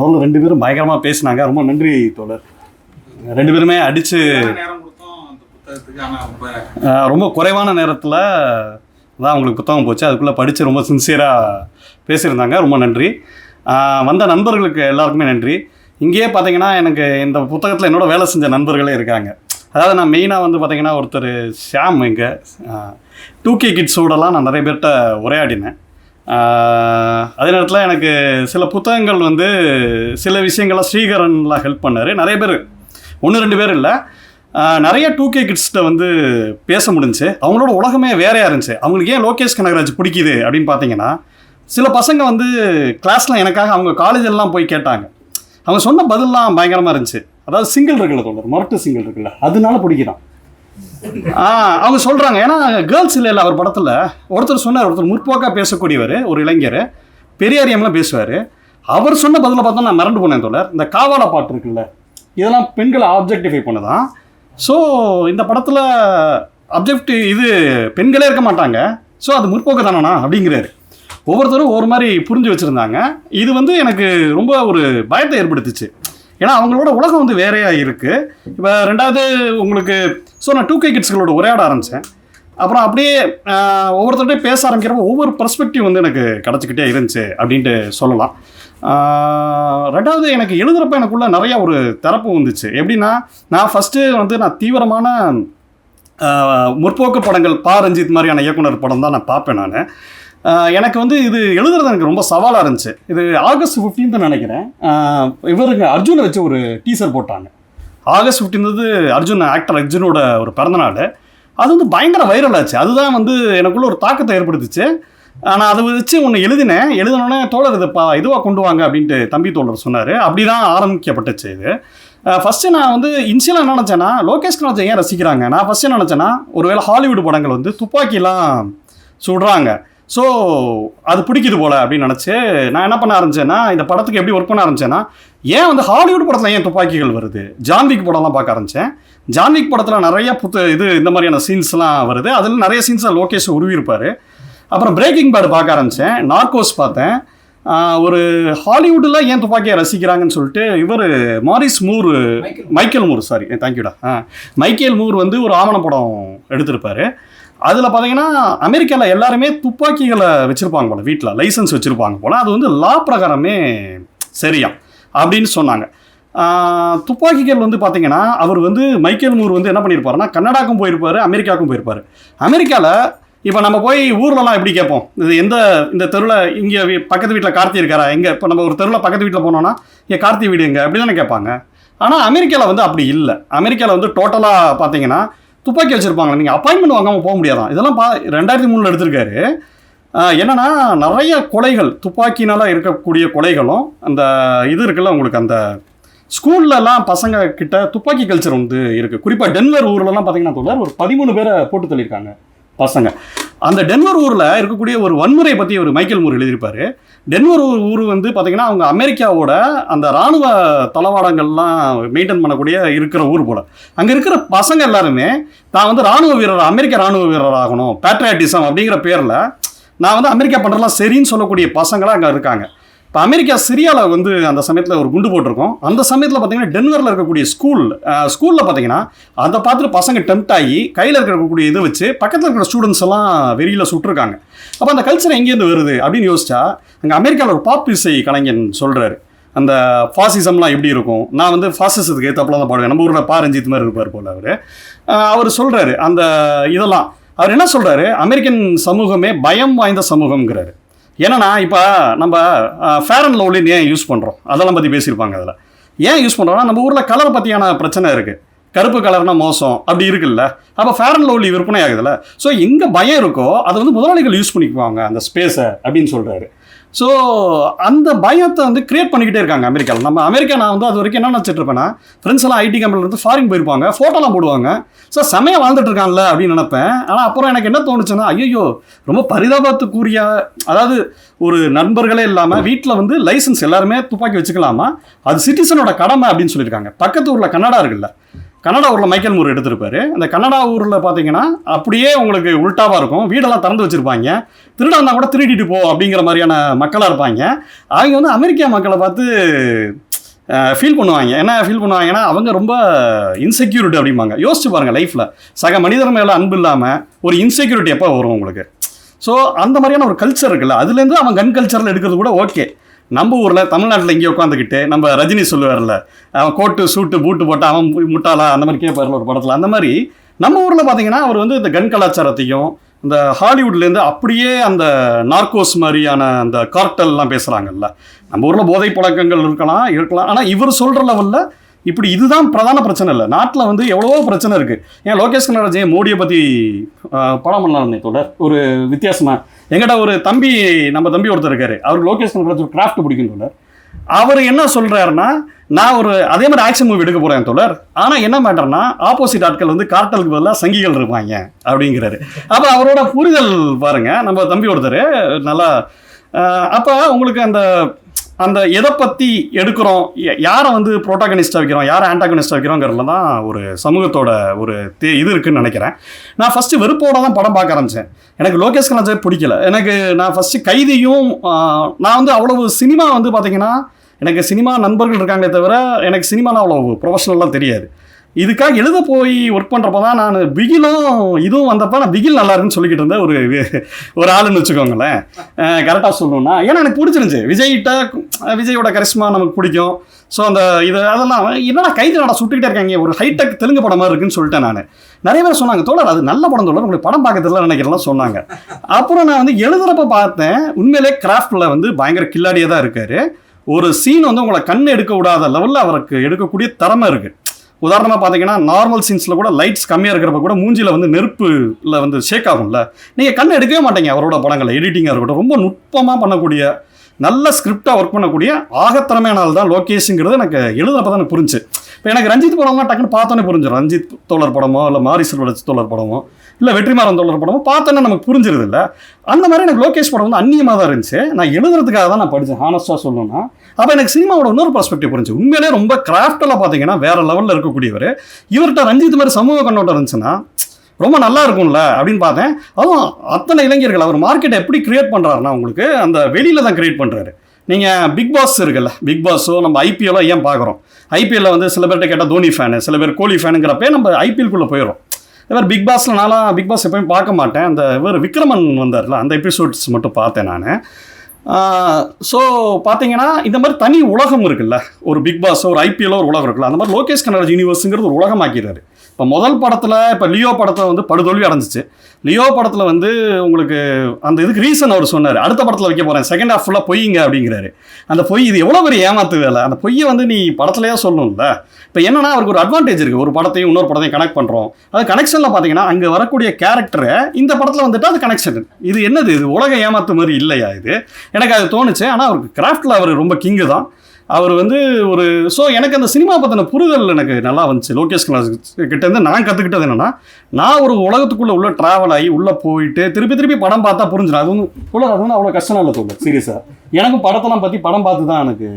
அவங்க ரெண்டு பேரும் பயங்கரமாக பேசினாங்க. ரொம்ப நன்றி தோழர். ரெண்டு பேருமே அடித்து ரொம்ப குறைவான நேரத்தில் தான் அவங்களுக்கு புத்தகம் போச்சு. அதுக்குள்ளே படித்து ரொம்ப சின்சியராக பேசியிருந்தாங்க. ரொம்ப நன்றி. வந்த நண்பர்களுக்கு எல்லாருக்குமே நன்றி. இங்கேயே பார்த்தீங்கன்னா எனக்கு இந்த புத்தகத்தில் என்னோட வேலை செஞ்ச நண்பர்களே இருக்காங்க. அதாவது நான் மெயினாக வந்து பார்த்தீங்கன்னா ஒருத்தர் ஷாம் இங்கே. டூ கே கிட்ஸோடலாம் நான் நிறைய பேர்கிட்ட உரையாடினேன். அதே நேரத்தில் எனக்கு சில புத்தகங்கள் வந்து சில விஷயங்கள்லாம் ஸ்ரீகரன்லாம் ஹெல்ப் பண்ணார். நிறைய பேர். ஒன்று ரெண்டு பேர் இல்லை. நிறைய டூ கே கிட்ஸ்கிட்ட வந்து பேச முடிஞ்சு அவங்களோட உலகமே வேறையாக இருந்துச்சு. அவங்களுக்கு ஏன் லோகேஷ் கனகராஜ் பிடிக்குது அப்படின்னு பார்த்தீங்கன்னா சில பசங்க வந்து கிளாஸில் எனக்காக அவங்க காலேஜ் எல்லாம் போய் கேட்டாங்க. அவங்க சொன்ன பதில்லாம் பயங்கரமாக இருந்துச்சு. அதாவது சிங்கிள் இருக்குல்ல தோழர் மொரட்டு சிங்கிள் இருக்குல்ல அதனால பிடிக்கிறான். ஆ அவங்க சொல்கிறாங்க ஏன்னா கேர்ள்ஸ் இல்லை அவர் படத்தில் ஒருத்தர் சொன்னார் ஒருத்தர் முற்போக்காக பேசக்கூடியவர் ஒரு இளைஞர் பெரியாரியம்லாம் பேசுவார். அவர் சொன்ன பதிலில் பார்த்தா நான் மறந்து போனேன் தோழர். இந்த காவால பாட்டு இருக்குல்ல இதெல்லாம் பெண்களை ஆப்ஜெக்டிஃபை பண்ணதான். ஸோ இந்த படத்தில் அப்ஜெக்டிவ் இது பெண்களே இருக்க மாட்டாங்க. ஸோ அது முற்போக்கு தானண்ணா அப்படிங்கிறாரு. ஒவ்வொருத்தரும் ஒரு மாதிரி புரிஞ்சு வச்சுருந்தாங்க. இது வந்து எனக்கு ரொம்ப ஒரு பயத்தை ஏற்படுத்துச்சு. ஏன்னா அவங்களோட உலகம் வந்து வேறையாக இருக்குது இப்போ ரெண்டாவது உங்களுக்கு ஸோ நான் டூ கே கிட்ஸ்களோட உரையாட ஆரம்பித்தேன் அப்புறம் அப்படியே ஆஹ், பேச ஆரம்பிக்கிறப்ப ஒவ்வொரு பர்ஸ்பெக்டிவ் வந்து எனக்கு கிடச்சிக்கிட்டே இருந்துச்சு அப்படின்ட்டு சொல்லலாம். ரெண்டாவது எனக்கு எழுதுகிறப்ப எனக்குள்ள நிறைய ஒரு திறப்பு வந்துச்சு. எப்படின்னா நான் ஃபஸ்ட்டு வந்து நான் தீவிரமான முற்போக்கு படங்கள் பா ரஞ்சித் மாதிரியான இயக்குனர் படம் தான் நான் பார்ப்பேன் நான். எனக்கு வந்து இது எழுதுறது எனக்கு ரொம்ப சவாலாக இருந்துச்சு. இது ஆகஸ்ட் 15th நினைக்கிறேன். இவருங்க அர்ஜுனை வச்சு ஒரு டீசர் போட்டாங்க. ஆகஸ்ட் 15th அர்ஜுன் ஆக்டர் அர்ஜுனோட ஒரு பிறந்தநாள் அது வந்து பயங்கர வைரல் ஆச்சு. அதுதான் வந்து எனக்குள்ள ஒரு தாக்கத்தை ஏற்படுத்துச்சு. நான் அதை வச்சு ஒன்று எழுதினேன். எழுதினோடனே தோழர் இதைப்பா பா இதுவாக கொண்டு வாங்க அப்படின்ட்டு தம்பி தோழர் சொன்னார். அப்படி தான் ஆரம்பிக்கப்பட்டுச்சு இது. ஃபஸ்ட்டு நான் வந்து இன்ஷியலாக என்ன நினச்சேன்னா லோகேஷ் கனராஜ் ஏன் ரசிக்கிறாங்க? நான் ஃபஸ்ட்டு என்ன நினச்சேன்னா ஒருவேளை ஹாலிவுட் படங்கள் வந்து துப்பாக்கிலாம் சுடுறாங்க. ஸோ அது பிடிக்குது போல அப்படின்னு நினச்சி நான் என்ன பண்ண ஆரம்பிச்சேன்னா இந்த படத்துக்கு எப்படி ஒர்க் பண்ண ஆரம்பிச்சேன்னா ஏன் வந்து ஹாலிவுட் படத்தில் ஏன் துப்பாக்கிகள் வருது? ஜான்விக் படம்லாம் பார்க்க ஆரம்பித்தேன் ஜான்விக் படத்தில் நிறைய புத்த இது இந்த மாதிரியான சீன்ஸ்லாம் வருது. அதில் நிறைய சீன்ஸை லோகேஷ் உருவிருப்பார் அப்புறம் பிரேக்கிங் பேட் பார்க்க ஆரம்பித்தேன் நார்கோஸ் பார்த்தேன். ஒரு ஹாலிவுட்டில் ஏன் துப்பாக்கியை ரசிக்கிறாங்கன்னு சொல்லிட்டு இவர் Maurice Moore Michael Moore. Sorry தேங்க்யூடா Michael Moore வந்து ஒரு ஆவண படம் எடுத்திருப்பாரு. அதில் பார்த்தீங்கன்னா அமெரிக்காவில் எல்லாருமே துப்பாக்கிகளை வச்சுருப்பாங்க போல் வீட்டில் லைசன்ஸ் வச்சுருப்பாங்க போல். அது வந்து லா பிரகாரமே சரியா அப்படின்னு சொன்னாங்க. துப்பாக்கிகள் வந்து பார்த்தீங்கன்னா அவர் வந்து மைக்கேல் மூர் வந்து என்ன பண்ணியிருப்பாருன்னா கன்னடாக்கும் போயிருப்பாரு அமெரிக்காவுக்கும் போயிருப்பார். அமெரிக்காவில் இப்போ நம்ம போய் ஊர்லலாம் எப்படி கேட்போம்? இது எந்த இந்த தெருவில் இங்கே பக்கத்து வீட்டில் கார்த்தி இருக்காரா? எங்கே இப்போ நம்ம ஒரு தெருவில் பக்கத்து வீட்டில் போனோம்னா இங்கே கார்த்தி வீடு எங்கே? அப்படி தானே கேட்பாங்க. ஆனால் அமெரிக்காவில் வந்து அப்படி இல்லை. அமெரிக்காவில் வந்து டோட்டலாக பார்த்தீங்கன்னா துப்பாக்கி வச்சுருப்பாங்க நீங்கள் அப்பாயின்மெண்ட் வாங்காமல் போக முடியாதான் இதெல்லாம் பா ரெண்டாயிரத்தி மூணில் எடுத்திருக்காரு. என்னென்னா என்னன்னா நிறைய கொலைகள் துப்பாக்கினால் இருக்கக்கூடிய கொலைகளும் அந்த இது இருக்குல்ல உங்களுக்கு அந்த ஸ்கூல்லலாம் பசங்க கிட்ட துப்பாக்கி கல்ச்சர் வந்து இருக்குது குறிப்பாக டென்வர் ஊர்லலாம் பார்த்தீங்கன்னா தோழர் ஒரு பதிமூணு பேரை போட்டு தள்ளியிருக்காங்க பசங்க. அந்த டென்வர் ஊரில் இருக்கக்கூடிய ஒரு வன்முறை பற்றி ஒரு மைக்கேல் மூர் எழுதியிருப்பார். டென்வர் ஊர் ஊர் வந்து பார்த்திங்கன்னா அவங்க அமெரிக்காவோட அந்த இராணுவ தளவாடங்கள்லாம் மெயின்டைன் பண்ணக்கூடிய இருக்கிற ஊர் போல். அங்கே இருக்கிற பசங்க எல்லாருமே தான் வந்து ராணுவ வீரர் அமெரிக்க ராணுவ வீரர் ஆகணும் பேட்ரியாட்டிசம் அப்படிங்கிற பேரில் நான் வந்து அமெரிக்கா பண்ணுறதுலாம் சரின்னு சொல்லக்கூடிய பசங்களாம் அங்கே இருக்காங்க. இப்போ அமெரிக்கா சிரியாவில் வந்து அந்த சமயத்தில் ஒரு குண்டு போட்டிருக்கோம். அந்த சமயத்தில் பார்த்தீங்கன்னா டென்வரில் இருக்கக்கூடிய ஸ்கூல் ஸ்கூலில் பார்த்தீங்கன்னா அதை பார்த்துட்டு பசங்க டெம்ட் ஆகி கையில் இருக்கக்கூடிய இதை வச்சு பக்கத்தில் இருக்கிற ஸ்டூடெண்ட்ஸ் எல்லாம் வெறியில் சுட்டிருக்காங்க. அப்போ அந்த கல்ச்சர் எங்கேருந்து வருது அப்படின்னு யோசிச்சா அங்கே அமெரிக்காவில் ஒரு பாப் இசை கலைஞன் சொல்கிறாரு அந்த ஃபாசிசம்லாம் எப்படி இருக்கும்? நான் வந்து ஃபாசிசத்துக்கு ஏற்றப்பல தான் பாடுவேன். நம்ம ஊரில் பாரஞ்சித் மாதிரி இருப்பார் போல் அவர். அவர் சொல்கிறாரு அந்த இதெல்லாம். அவர் என்ன சொல்கிறாரு அமெரிக்கன் சமூகமே பயம் வாய்ந்த சமூகம்ங்கிறாரு. ஏன்னா இப்போ நம்ம ஃபேர் அண்ட் லவ்லின் ஏன் யூஸ் பண்ணுறோம் அதெல்லாம் பற்றி பேசியிருப்பாங்க அதில். ஏன் யூஸ் பண்ணுறோம்னா நம்ம ஊரில் கலர் பற்றியான பிரச்சனை இருக்குது கருப்பு கலர்னா மோசம் அப்படி இருக்குல்ல. அப்போ ஃபேர் அண்ட் லவ்லி விற்பனை ஆகுதுல்ல. ஸோ எங்கே பயம் இருக்கோ அதை வந்து முதலாளிகள் யூஸ் பண்ணிக்குவாங்க அந்த ஸ்பேஸை அப்படின்னு சொல்கிறாரு ஸோ அந்த பயத்தை வந்து கிரியேட் பண்ணிக்கிட்டே இருக்காங்க அமெரிக்காவில் நம்ம அமெரிக்கா நான் வந்து அது வரைக்கும் என்ன நினச்சிட்டு இருப்பேன்னா ஃப்ரெண்ட்ஸ் எல்லாம் ஐடி கம்பெனிலேருந்து ஃபாரின் போயிருப்பாங்க ஃபோட்டோலாம் போடுவாங்க. ஸோ செமையாக வாழ்ந்துட்டு இருக்கான்ல அப்படின்னு நினைப்பேன். ஆனால் அப்புறம் எனக்கு என்ன தோணுச்சுன்னா ஐயோ ரொம்ப பரிதாபத்துக்குரிய அதாவது ஒரு நண்பர்களே இல்லாமல் வீட்டில் வந்து லைசன்ஸ் எல்லாருமே துப்பாக்கி வச்சுக்கலாமா? அது சிட்டிசனோட கடமை அப்படின்னு சொல்லியிருக்காங்க. பக்கத்து ஊரில் கன்னடா இருக்குல்ல. கனடா ஊரில் மைக்கேல் மூர் எடுத்திருப்பாரு. அந்த கன்னடா ஊரில் பார்த்தீங்கன்னா அப்படியே உங்களுக்கு உல்ட்டாவாக இருக்கும். வீடெல்லாம் திறந்து வச்சுருப்பாங்க. திருடாந்தா கூட திருடிட்டு போ அப்படிங்கிற மாதிரியான மக்களாக இருப்பாங்க. அவங்க வந்து அமெரிக்கா மக்களை பார்த்து ஃபீல் பண்ணுவாங்க. என்ன ஃபீல் பண்ணுவாங்கன்னா அவங்க ரொம்ப இன்செக்யூரிட்டி அப்படிம்பாங்க. யோசிச்சு பாருங்கள் லைஃப்பில் சக மனிதர் மேலே அன்பு இல்லாமல் ஒரு இன்செக்யூரிட்டி எப்போ வரும் உங்களுக்கு? ஸோ அந்த மாதிரியான ஒரு கல்ச்சர் இருக்குல்ல அதுலேருந்து அவன் கன் கல்ச்சரில் எடுக்கிறது கூட ஓகே நம்ம ஊரில் தமிழ்நாட்டில் இங்கே உட்காந்துக்கிட்டு நம்ம ரஜினி சொல்லுவார்ல அவன் கோட்டு சூட்டு பூட்டு போட்டு அவன் முட்டாளா? அந்த மாதிரி கேட்பார்ல ஒரு படத்தில். அந்த மாதிரி நம்ம ஊரில் பார்த்தீங்கன்னா அவர் வந்து இந்த கன் கலாச்சாரத்தையும் இந்த ஹாலிவுட்லேருந்து அப்படியே அந்த நார்கோஸ் மாதிரியான அந்த கார்டல்லாம் பேசுகிறாங்கல்ல நம்ம ஊரில் போதை பழக்கங்கள் இருக்கலாம் இருக்கலாம். ஆனால் இவர் சொல்கிற லெவலில் இப்படி இதுதான் பிரதான பிரச்சனை இல்லை. நாட்டில் வந்து எவ்வளவோ பிரச்சனை இருக்குது ஏன் லோகேஷ் கனகராஜ் ஏன் மோடியை பற்றி படம் பண்ணலாம் தொடர் ஒரு வித்தியாசமாக எங்கிட்ட ஒரு தம்பி நம்ம தம்பி ஒருத்தர் இருக்காரு. அவர் லோகேஷ் கனகராஜ் ஒரு கிராஃப்ட் பிடிக்கும் தொடர் அவர் என்ன சொல்கிறாருன்னா நான் ஒரு அதே மாதிரி ஆக்ஷன் மூவி எடுக்க போகிறேன் தொடர் ஆனால் என்ன மேட்டர்னா ஆப்போசிட் ஆட்கள் வந்து கார்ட்டலுக்கு பதிலாக சங்கிகள் இருப்பாங்க அப்படிங்கிறாரு. அப்போ அவரோட புரிதல் பாருங்க. நம்ம தம்பி ஒருத்தர் நல்லா அப்போ உங்களுக்கு அந்த அந்த எதை பற்றி எடுக்கிறோம்? யாரை வந்து ப்ரோட்டாகனிஸ்டாக வைக்கிறோம்? யாரை ஆண்டாகனிஸ்டாக வைக்கிறோங்கிறதுல தான் ஒரு சமூகத்தோட ஒரு தே இது இருக்குன்னு நினைக்கிறேன். நான் ஃபஸ்ட்டு வெறுப்போட தான் படம் பார்க்க ஆரம்பித்தேன் எனக்கு லோகேஷ் கனராஜ் பிடிக்கல. எனக்கு நான் ஃபஸ்ட்டு கைதியும் நான் வந்து அவ்வளவு சினிமா வந்து பார்த்தீங்கன்னா எனக்கு சினிமா நண்பர்கள் இருக்காங்களே தவிர எனக்கு சினிமாலாம் அவ்வளோ ப்ரொஃபஷனலாக தெரியாது. இதுக்காக எழுத போய் ஒர்க் பண்ணுறப்ப தான் நான் பிகிலும் இதுவும் வந்தப்போ நான் பிகில் நல்லா இருக்குன்னு சொல்லிக்கிட்டு இருந்தேன் ஒரு ஒரு ஆளுன்னு வச்சுக்கோங்களேன். கரெக்டாக சொல்லணும்னா ஏன்னா எனக்கு பிடிச்சிருந்துச்சு. விஜய்கிட்ட விஜயோட கரிஷ்மா நமக்கு பிடிக்கும். ஸோ அந்த இது அதெல்லாம் என்னடா கைது நடா சுட்டுக்கிட்டே இருக்காங்க. ஒரு ஹைடெக் தெலுங்கு படம் மாதிரி இருக்குன்னு சொல்லிட்டேன் நான். நிறைய பேர் சொன்னாங்க தோழர் அது நல்ல படம் தோழர். உங்களுக்கு படம் பார்க்க தெரியல நினைக்கிறலாம் சொன்னாங்க. அப்புறம் நான் வந்து எழுதுறப்ப பார்த்தேன் உண்மையிலே கிராஃப்டில் வந்து பயங்கர கில்லாடியாக தான் இருக்காரு. ஒரு சீன் வந்து உங்களை கண் எடுக்க விடாத லெவலில் அவருக்கு எடுக்கக்கூடிய திறமை இருக்குது உதாரணமாக பார்த்தீங்கன்னா நார்மல் சீன்ஸில் கூட லைட்ஸ் கம்மியாக இருக்கிறப்ப கூட மூஞ்சியில் வந்து நெருப்புல வந்து ஷேக் ஆகும்ல. நீங்கள் கண் எடுக்கவே மாட்டீங்க அவரோட படங்களை எடிட்டிங்காக இருக்கட்டும். ரொம்ப நுட்பமாக பண்ணக்கூடிய நல்ல ஸ்கிரிப்டாக ஒர்க் பண்ணக்கூடிய ஆகத்திறமையான ஆள் தான் லோகேஷுங்கிறது எனக்கு எழுதுறப்ப தான் புரிஞ்சு. இப்போ எனக்கு ரஞ்சித் படம்லாம் டக்குன்னு பார்த்தோன்னே புரிஞ்சிடும் ரஞ்சித் தோழர் படமோ இல்லை மாரி வளர்ச்சி தோழர் படமோ இல்லை வெற்றிமாறன் தோழர் படமோ பார்த்தோன்னே நமக்கு புரிஞ்சிருது இல்லை அந்த மாதிரி எனக்கு லோகேஷ் படம் வந்து அந்நியமாக தான் இருந்துச்சு. நான் எழுதுறதுக்காக தான் நான் படித்தேன் ஹானஸ்டாக சொல்லணும்னா. அப்போ எனக்கு சினிமாவோட இன்னொரு பர்ஸ்பெக்டிவ் புரிஞ்சு உண்மையிலே ரொம்ப கிராஃப்டெல்லாம் பார்த்தீங்கன்னா வேற லெவலில் இருக்கக்கூடியவர். இவர்கிட்ட ரஞ்சித் மாதிரி சமூக கண்ணோட்டம் இருந்துச்சுன்னா ரொம்ப நல்லா இருக்கும்ல அப்படின்னு பார்த்தேன். அதுவும் அத்தனை இளைஞர்கள் அவர் மார்க்கெட்டை எப்படி கிரியேட் பண்ணுறாருன்னா உங்களுக்கு அந்த வெளியில் தான் கிரியேட் பண்ணுறாரு நீங்கள் பிக் பாஸ் இருக்குல்ல பிக் பாஸோ நம்ம ஐபிஎல்லோ ஏன் பார்க்குறோம்? ஐபிஎல்ல வந்து சில பேர்கிட்ட கேட்டால் தோனி ஃபேனு சில பேர் கோலி ஃபேனுங்கிறப்பே நம்ம ஐபிஎல்குள்ளே போயிடும் இவர் பிக் பாஸில் நான்லாம் பிக் பாஸ் எப்பயும் பார்க்க மாட்டேன். அந்த இவர் விக்ரமன் வந்தார்ல அந்த எபிசோட்ஸ் மட்டும் பார்த்தேன் நான். ஸோ பார்த்தீங்கன்னா இந்த மாதிரி தனி உலகம் இருக்குல்ல. ஒரு பிக் பாஸ் ஒரு ஐபிஎல்லோ ஒரு உலகம் இருக்குல்ல. அந்த மாதிரி லோகேஷ் கனராஜ் யூனிவர்ஸுங்கிறது ஒரு உலகம் ஆக்கிறாரு இப்போ முதல் படத்தில் இப்போ லியோ படத்தை வந்து படுதோல்வி அடைஞ்சிச்சு. லியோ படத்தில் வந்து உங்களுக்கு அந்த இதுக்கு ரீசன் அவர் சொன்னார். அடுத்த படத்தில் வைக்க போகிறேன் செகண்ட் ஹாஃப் ஃபுல்லாக பொய்யுங்க அப்படிங்கிறாரு. அந்த பொய் இது எவ்வளோ பெரிய ஏமாத்து வேலை? அந்த பொய்யை வந்து நீ படத்துலையே சொல்லணும்ல. இப்போ என்னன்னா அவருக்கு ஒரு அட்வான்டேஜ் இருக்குது ஒரு படத்தையும் இன்னொரு படத்தையும் கனெக்ட் பண்ணுறோம் அது கனெக்ஷனில் பார்த்தீங்கன்னா அங்கே வரக்கூடிய கேரக்டரை இந்த படத்தில் வந்துட்டு அது கனெக்ஷன் இது என்னது? இது உலக ஏமாத்து மாதிரி இல்லையா இது? எனக்கு அது தோணுச்சு. ஆனால் அவருக்கு கிராஃப்டில் அவர் ரொம்ப கிங்கு தான். அவர் வந்து ஒரு ஸோ எனக்கு அந்த சினிமா பற்றின புரிதல் எனக்கு நல்லா வந்துச்சு. லோகேஷ் கிளாஸ் கிட்டேருந்து நான் கற்றுக்கிட்டது என்னென்னா நான் ஒரு உலகத்துக்குள்ளே உள்ள ட்ராவல் ஆகி உள்ளே போயிட்டு திருப்பி திருப்பி படம் பார்த்தா புரிஞ்சிடும். அது வந்து உள்ள அது வந்து அவ்வளோ கஷ்டம் இல்லை தோணும் சீரியஸாக எனக்கும் படத்தெல்லாம் பற்றி படம் பார்த்து தான் எனக்கு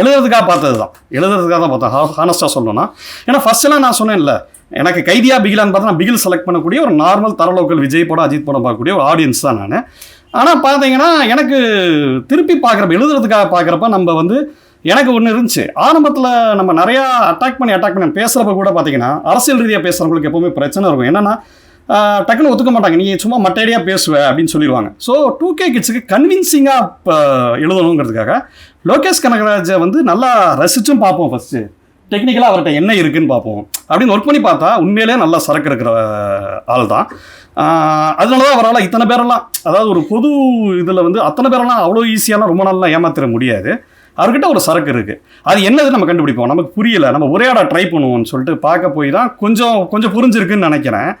எழுதுறதுக்காக பார்த்தது தான் எழுதுறதுக்காக தான் பார்த்தேன். ஹானஸ்ட்டாக சொல்லணும்னா ஏன்னா ஃபஸ்ட்டெல்லாம் நான் சொன்னேன்ல எனக்கு கைதியா பிகிலான்னு பார்த்தா நான் பிகில் செலக்ட் பண்ணக்கூடிய ஒரு நார்மல் தரலோக்கல் விஜய் படம் அஜித் படம் பார்க்கக்கூடிய ஒரு ஆடியன்ஸ் தான் நான். ஆனால் பார்த்தீங்கன்னா எனக்கு திருப்பி பார்க்குறப்ப எழுதுறதுக்காக பார்க்குறப்ப நம்ம வந்து எனக்கு ஒன்று இருந்துச்சு. ஆரம்பத்தில் நம்ம நிறையா அட்டாக் பண்ணி அட்டாக் பண்ணி பேசுகிறப்ப கூட பார்த்தீங்கன்னா அரசியல் ரீதியாக பேசுகிறவங்களுக்கு எப்போவுமே பிரச்சனை இருக்கும். என்னென்னா டக்குன்னு ஒத்துக்க மாட்டாங்க. நீ சும்மா மட்டையடியாக பேசுவ அப்படின்னு சொல்லிடுவாங்க. ஸோ டூ கே கிட்ஸுக்கு கன்வின்சிங்காக எழுதணுங்கிறதுக்காக லோகேஷ் கனகராஜை வந்து நல்லா ரசிச்சும் பார்ப்போம் ஃபஸ்ட்டு டெக்னிக்கலாக அவர்கிட்ட என்ன இருக்குன்னு பார்ப்போம். அப்படின்னு ஒர்க் பண்ணி பார்த்தா உண்மையிலே நல்லா சரக்கு இருக்கிற ஆள் தான் அதனால தான் அவரால் இத்தனை பேரெல்லாம் அதாவது ஒரு பொது இதில் வந்து அத்தனை பேரெல்லாம் அவ்வளோ ஈஸியாலாம் ரொம்ப நாளெலாம் ஏமாத்திர முடியாது. அவர்கிட்ட ஒரு சரக்கு இருக்குது அது என்னது நம்ம கண்டுபிடிப்போம்? நமக்கு புரியலை. நம்ம ஒரே ட்ரை பண்ணுவோம்னு சொல்லிட்டு பார்க்க போய் தான் கொஞ்சம் கொஞ்சம் புரிஞ்சிருக்குன்னு நினைக்கிறேன்.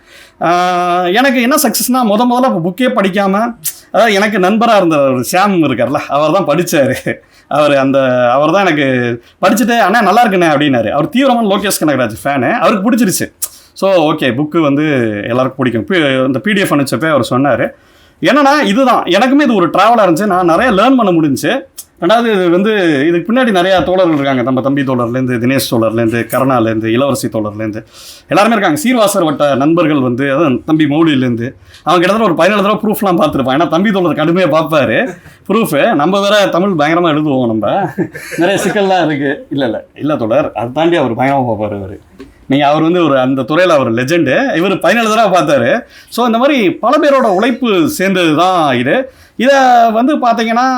எனக்கு என்ன சக்ஸஸ்னால் முத முதல்ல புக்கே படிக்காமல் அதாவது எனக்கு நண்பராக இருந்த ஒரு சாம் இருக்கார்ல அவர் தான் படித்தார் அவர் அந்த அவர் தான் எனக்கு படிச்சுட்டு அண்ணா நல்லா இருக்குண்ணே அப்படின்னாரு. அவர் தீவிரமான லோகேஷ் கனகராஜ் ஃபேனு அவருக்கு பிடிச்சிருச்சு. ஸோ ஓகே புக்கு வந்து எல்லாருக்கும் பிடிக்கும். பி- இந்த பிடிஎஃப் அனுப்பிச்சப்பே அவர் சொன்னார். என்னன்னா இதுதான். எனக்குமே இது ஒரு ட்ராவலாக இருந்துச்சு. நான் நிறைய லேர்ன் பண்ண முடிஞ்சுச்சு. ரெண்டாவது இது வந்து இதுக்கு பின்னாடி நிறையா தோழர்கள் இருக்காங்க. நம்ம தம்பி தோழர்லேருந்து தினேஷ் தோழர்லேருந்து கருணாலேருந்து இளவரசி தோழர்லேருந்து எல்லாருமே இருக்காங்க. சீர்வாசர் வட்ட நண்பர்கள் வந்து அதான் தம்பி மௌலியிலேருந்து அவங்க கிட்டத்தட்ட ஒரு பதினேழு தடவை ப்ரூஃப்லாம் பார்த்துருப்பான். ஏன்னா தம்பி தோழர் கடுமையாக பார்ப்பாரு. ப்ரூஃபு நம்ம வேற தமிழ் பயங்கரமாக எழுதுவோம் நம்ம. நிறைய சிக்கல்லாம் இருக்குது இல்லை இல்லை. இல்லை தோழர் அதை தாண்டி அவர் பயங்கரமாக பார்ப்பார் அவர் நீங்கள் அவர் வந்து ஒரு அந்த துறையில் அவர் லெஜெண்டு இவர் பதினேழு தடவை பார்த்தாரு. ஸோ இந்த மாதிரி பல பேரோட உழைப்பு சேர்ந்தது தான் இது. இதை வந்து பார்த்தீங்கன்னா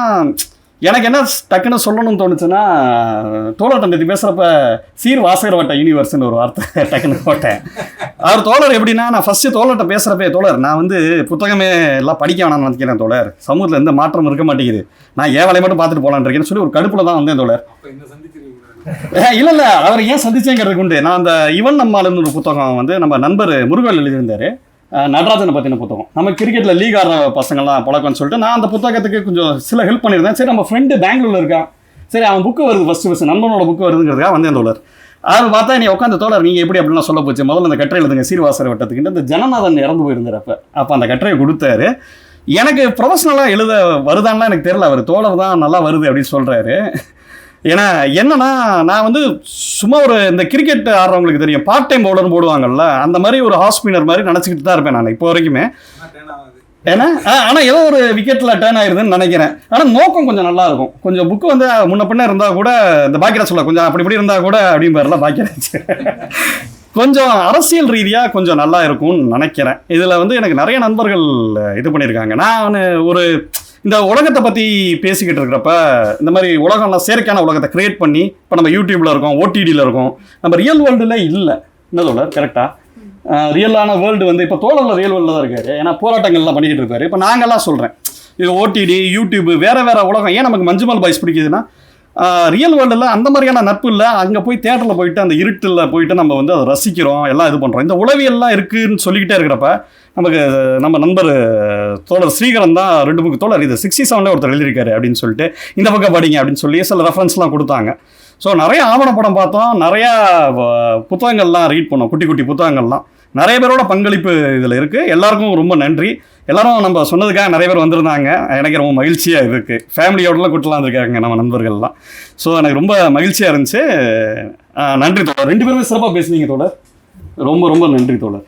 எனக்கு என்ன டக்குன்னு சொல்லணும்னு தோணுச்சுன்னா தோழர் தந்தை பேசுகிறப்ப சீர் வாசகர் வட்ட யூனிவர்ஸ்னு ஒரு வார்த்தை டக்குன்னு போட்டேன். அவர் தோழர் எப்படின்னா நான் ஃபஸ்ட்டு தோழர்கிட்ட பேசுகிறப்பே தோழர் நான் வந்து புத்தகமே எல்லாம் படிக்க வேணாம்னு நினைக்கிறேன் தோழர். சமூகத்தில் எந்த மாற்றம் இருக்க மாட்டேங்குது. நான் ஏன் வேலையை மட்டும் பார்த்துட்டு போலான்னு இருக்கேன்னு சொல்லி ஒரு கடுப்பில் தான் வந்தேன் தோழர். இல்ல இல்ல. அவர் ஏன் சந்திச்சேங்கிறதுக்கு உண்டு. நான் அந்த இவன் நம்மாலுன்னு ஒரு புத்தகம் வந்து நம்ம நண்பர் முருகன் எழுதியிருந்தாரு. நடராஜனை பற்றின புத்தகம். நம்ம கிரிக்கெட்டில் லீக் ஆடுற பசங்கள்லாம் பழக்கம்னு சொல்லிட்டு நான் அந்த புத்தகத்துக்கு கொஞ்சம் சில ஹெல்ப் பண்ணியிருந்தேன். சரி நம்ம ஃப்ரெண்டு பெங்களூரில் இருக்கான். சரி அவன் புக்கு வருது ஃபஸ்ட்டு ஃபஸ்ட்டு நண்பனோட புக்கு வருதுங்கிறதுக்காக வந்தேன் தோழர் அவர் பார்த்தா நீ உட்காந்து தோழர் நீங்கள் எப்படி? அப்படிலாம் சொல்ல போச்சு. முதல்ல அந்த கட்டுரை எழுதுங்க. சீர்வாசர் வட்டத்துக்கு இந்த ஜனநாதன் இறந்து போயிருந்தார் அப்போ அப்போ அந்த கட்டுரையை கொடுத்தாரு. எனக்கு ப்ரொஃபஷனலாக எழுத வருதான்லாம் எனக்கு தெரியல. அவர் தோழர் தான் நல்லா வருது அப்படின்னு சொல்கிறாரு ஏன்னா என்னன்னா நான் வந்து சும்மா ஒரு இந்த கிரிக்கெட் ஆடுறவங்களுக்கு தெரியும். பார்ட் டைம் பவுலர் போடுவாங்கல்ல அந்த மாதிரி ஒரு ஹாஸ்பினர் மாதிரி நினச்சிக்கிட்டு தான் இருப்பேன் நான் இப்போ வரைக்குமே. ஏன்னா ஆனால் ஏதோ ஒரு விக்கெட்டில் டேர்ன் ஆயிருதுன்னு நினைக்கிறேன். ஆனால் நோக்கம் கொஞ்சம் நல்லா இருக்கும். கொஞ்சம் புக்கு வந்து முன்ன பின்ன இருந்தால் கூட இந்த பாக்கியராஜ் சொல்ல கொஞ்சம் அப்படி இப்படி இருந்தால் கூட அப்படிம்பாருல பாக்கியராஜ். கொஞ்சம் அரசியல் ரீதியாக கொஞ்சம் நல்லா இருக்கும்னு நினைக்கிறேன். இதில் வந்து எனக்கு நிறைய நண்பர்கள் இது பண்ணியிருக்காங்க. நான் ஒரு இந்த உலகத்தை பற்றி பேசிக்கிட்டு இருக்கிறப்ப இந்த மாதிரி உலகம்லாம் செயற்கையான உலகத்தை கிரியேட் பண்ணி இப்போ நம்ம யூடியூப்பில் இருக்கோம் ஓடிடியில் இருக்கோம் நம்ம ரியல் வேர்ல்டில் இல்லை. என்ன தோழர் கரெக்டாக ரியலான வேர்ல்டு வந்து இப்போ தோழரில் ரியல் வேர்ல்டில் தான் இருக்காரு. ஏன்னா போராட்டங்கள்லாம் பண்ணிக்கிட்டு இருக்காரு. இப்போ நாங்கள்லாம் சொல்கிறேன் இது ஓடிடி யூடியூப் வேறு வேற உலகம். ஏன் நமக்கு மஞ்சுமல் பாய்ஸ் பிடிக்குதுன்னா ரியல் வேர்ல்டில் அந்த மாதிரியான நட்பு இல்லை. அங்கே போய் தேட்டரில் போயிட்டு அந்த இருட்டில் போயிட்டு நம்ம வந்து அதை ரசிக்கிறோம் எல்லாம் இது பண்ணுறோம் இந்த உளவியல்லாம் இருக்குன்னு சொல்லிக்கிட்டே இருக்கிறப்ப நமக்கு நம்ம நண்பர் தோழர் ஸ்ரீகரன் தான் ரெண்டு புக்கு தோழர் இது சிக்ஸ்டி செவனில் ஒருத்தர் எழுதியிருக்காரு அப்படின்னு சொல்லிட்டு இந்த பக்கம் படிங்க அப்படின்னு சொல்லி சில ரெஃபரன்ஸ்லாம் கொடுத்தாங்க. ஸோ நிறைய ஆவணப்படம் பார்த்தோம். நிறையா வ- புத்தகங்கள்லாம் ரீட் பண்ணோம். குட்டி குட்டி புத்தகங்கள்லாம். நிறைய பேரோட பங்களிப்பு இதில் இருக்குது எல்லாருக்கும் ரொம்ப நன்றி. எல்லாரும் நம்ம சொன்னதுக்காக நிறைய பேர் வந்திருந்தாங்க. எனக்கு ரொம்ப மகிழ்ச்சியாக இருக்குது ஃபேமிலியோடலாம் கூட்டலாம் இருக்காங்க நம்ம நண்பர்கள்லாம். ஸோ எனக்கு ரொம்ப மகிழ்ச்சியாக இருந்துச்சு. நன்றி தோழர். ரெண்டு பேருமே சிறப்பாக பேசுனீங்க தோழர். ரொம்ப ரொம்ப நன்றி தோழர்.